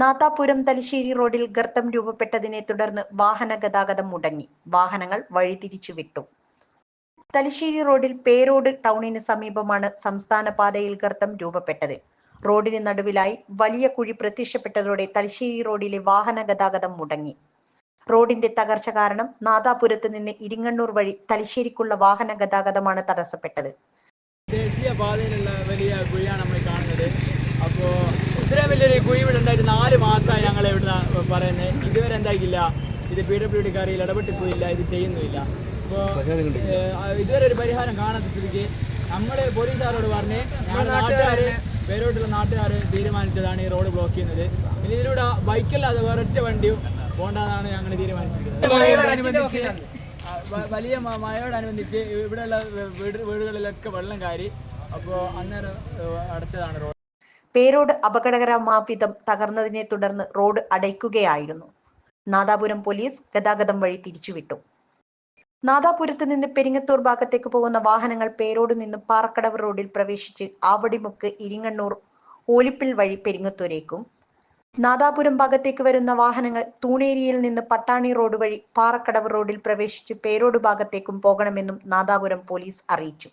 നാദാപുരം തലശ്ശേരി റോഡിൽ ഗർത്തം രൂപപ്പെട്ടതിനെ തുടർന്ന് വാഹന ഗതാഗതം മുടങ്ങി. വാഹനങ്ങൾ വഴിതിരിച്ചു വിട്ടു. തലശ്ശേരി റോഡിൽ പേരോട് ടൗണിന് സമീപമാണ് സംസ്ഥാന പാതയിൽ ഗർത്തം രൂപപ്പെട്ടത്. റോഡിന് നടുവിലായി വലിയ കുഴി പ്രത്യക്ഷപ്പെട്ടതോടെ തലശ്ശേരി റോഡിലെ വാഹന ഗതാഗതം മുടങ്ങി. റോഡിന്റെ തകർച്ച കാരണം നാദാപുരത്ത് നിന്ന് ഇരിങ്ങണ്ണൂർ വഴി തലശ്ശേരിക്കുള്ള വാഹന ഗതാഗതമാണ് തടസ്സപ്പെട്ടത്. ദേശീയ പാതയിലുള്ള വലിയ കുഴിയാണ് നമ്മൾ കാണുന്നത്. അപ്പോൾ ഇത്രയും വലിയൊരു കുഴി ഇവിടെ ഉണ്ടായിട്ട് നാല് മാസമായി ഞങ്ങൾ ഇവിടുന്ന് പറയുന്നത് ഇതുവരെ എന്തായിക്കില്ല ഇത് പി ഡബ്ല്യു ഡി കാറിയിൽ ഇടപെട്ട് പോയില്ല ഇത് ചെയ്യുന്നുമില്ല അപ്പോൾ ഇതുവരെ ഒരു പരിഹാരം കാണാത്ത സ്ഥിതിക്ക് നമ്മൾ പോലീസുകാരോട് പറഞ്ഞ് ഞങ്ങൾ നാട്ടുകാർ പേരോട്ടുള്ള നാട്ടുകാർ തീരുമാനിച്ചതാണ് ഈ റോഡ് ബ്ലോക്ക് ചെയ്യുന്നത്. ഇനി ഇതിലൂടെ ബൈക്കല്ലാതെ വേറൊറ്റ വണ്ടിയും പോകണ്ടെന്നാണ് ഞങ്ങൾ തീരുമാനിച്ചിരിക്കുന്നത്. വലിയ മഴയോടനുബന്ധിച്ച് ഇവിടെയുള്ള വീട് വീടുകളിലൊക്കെ വെള്ളം കയറി അപ്പോൾ അന്നേരം അടച്ചതാണ് റോഡ്. പേരോട് അപകടകരമാവിധം തകർന്നതിനെ തുടർന്ന് റോഡ് അടയ്ക്കുകയായിരുന്നു. നാദാപുരം പോലീസ് ഗതാഗതം വഴി തിരിച്ചുവിട്ടു. നാദാപുരത്ത് നിന്ന് പെരിങ്ങത്തൂർ ഭാഗത്തേക്ക് പോകുന്ന വാഹനങ്ങൾ പേരോട് നിന്ന് പാറക്കടവ് റോഡിൽ പ്രവേശിച്ച് ആവടിമുക്ക് ഇരിങ്ങണ്ണൂർ ഓലിപ്പിൽ വഴി പെരിങ്ങത്തൂരേക്കും. നാദാപുരം ഭാഗത്തേക്ക് വരുന്ന വാഹനങ്ങൾ തൂണേരിയിൽ നിന്ന് പട്ടാണി റോഡ് വഴി പാറക്കടവ് റോഡിൽ പ്രവേശിച്ച് പേരോട് ഭാഗത്തേക്കും പോകണമെന്നും നാദാപുരം പോലീസ് അറിയിച്ചു.